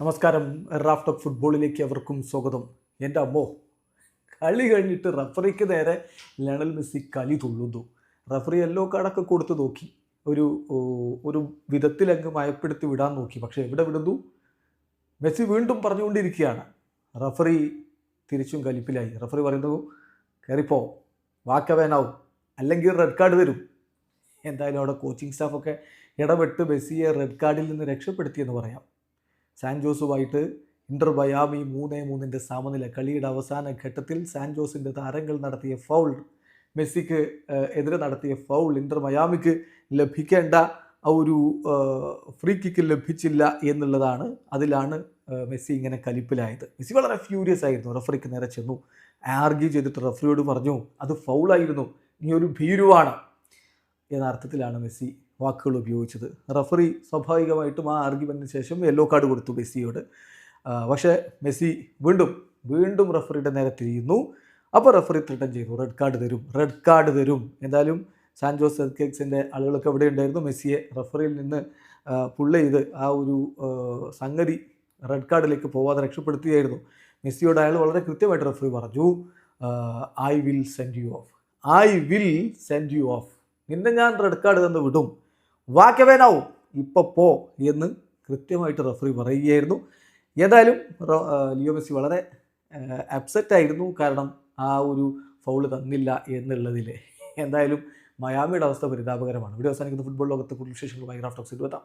നമസ്കാരം. Raft of ഫുട്ബോളിലേക്ക് അവർക്കും സ്വാഗതം. എന്റെ അമ്മോ കളി കഴിഞ്ഞിട്ട് റഫറിക്ക് നേരെ ലണൽ മെസ്സി കലി തുള്ളുന്നു. റഫറി യെല്ലോ കാർഡൊക്കെ കൊടുത്ത് നോക്കി. ഒരു ഒരു ഒരു വിധത്തിലങ്ങ് മയപ്പെടുത്തി വിടാൻ നോക്കി. പക്ഷേ എവിടെ വിടുന്നു? മെസ്സി വീണ്ടും പറഞ്ഞുകൊണ്ടിരിക്കുകയാണ്. റഫറി തിരിച്ചും കലിപ്പിലായി. റഫറി പറയുന്നു കയറിപ്പോ വാക്കവേനാവും. അല്ലെങ്കിൽ റെഡ് കാർഡ് തരും എന്തായാലും അവിടെ കോച്ചിങ് സ്റ്റാഫൊക്കെ ഇടപെട്ട് മെസ്സിയെ റെഡ് കാർഡിൽ നിന്ന് രക്ഷപ്പെടുത്തിയെന്ന് പറയാം. സാൻജോസുമായിട്ട് ഇന്റർ ബയാമി മൂന്നേ മൂന്നിന്റെ സമനില കളിയുടെ അവസാന ഘട്ടത്തിൽ സാൻജോസിന്റെ താരങ്ങൾ നടത്തിയ ഫൗൾ മെസ്സിക്ക് എതിരെ നടത്തിയ ഫൗൾ ഇന്റർ മയാമിക്ക് ലഭിക്കേണ്ട ആ ഒരു ഫ്രീ കിക്ക് ലഭിച്ചില്ല എന്നുള്ളതാണ് അതിലാണ് മെസ്സി ഇങ്ങനെ കലിപ്പിലായത്. മെസ്സി വളരെ ഫ്യൂരിയസ് ആയിരുന്നു. റഫറിക്ക് നേരെ ചെന്നു. ആർഗ്യൂ ചെയ്തിട്ട് റഫറിയോട് പറഞ്ഞു അത് ഫൗളായിരുന്നു നീ ഒരു ഭീരുവാണ്. എന്ന അർത്ഥത്തിലാണ് മെസ്സി വാക്കുകൾ ഉപയോഗിച്ചത്. റഫറി സ്വാഭാവികമായിട്ടും ആ ആർഗ്യുമെന്റിന് ശേഷം യെല്ലോ കാർഡ് കൊടുത്തു മെസ്സിയോട്. പക്ഷേ മെസ്സി വീണ്ടും വീണ്ടും റഫറിയുടെ നേരെ തിരിയുന്നു. അപ്പോൾ റഫറി റിട്ടേൺ ചെയ്തു. റെഡ് കാർഡ് തരും റെഡ് കാർഡ് തരും. എന്തായാലും സാൻജോസ് സെർക്കേക്സിന്റെ ആളുകളൊക്കെ എവിടെ ഉണ്ടായിരുന്നു? മെസ്സിയെ റഫറിയിൽ നിന്ന് പുള്ള് ചെയ്ത് ആ ഒരു സംഗതി റെഡ് കാർഡിലേക്ക് പോവാതെ രക്ഷപ്പെടുത്തുകയായിരുന്നു മെസ്സിയോട് അയാൾ വളരെ കൃത്യമായിട്ട് റഫറി പറഞ്ഞു. I will send you off I will send you off നിന്നെ ഞാൻ റെഡ് കാർഡ് തന്ന് വിടും. വാക്കവേനാവും ഇപ്പോൾ പോ എന്ന് കൃത്യമായിട്ട് റെഫറി പറയുകയായിരുന്നു. ഏതായാലും ലിയോ മെസ്സി വളരെ അപ്സെറ്റ് ആയിരുന്നു. കാരണം ആ ഒരു ഫൗൾ തന്നില്ല എന്നുള്ളതിൽ എന്തായാലും മയാമിയുടെ അവസ്ഥ പരിതാപകരമാണ്. ഇവിടെ അവസാനിക്കുന്ന ഫുട്ബോൾ ലോകത്തെ കൂടുതൽ വിശേഷങ്ങളുമായി റാഫ്റ്റോക്സ് എത്താം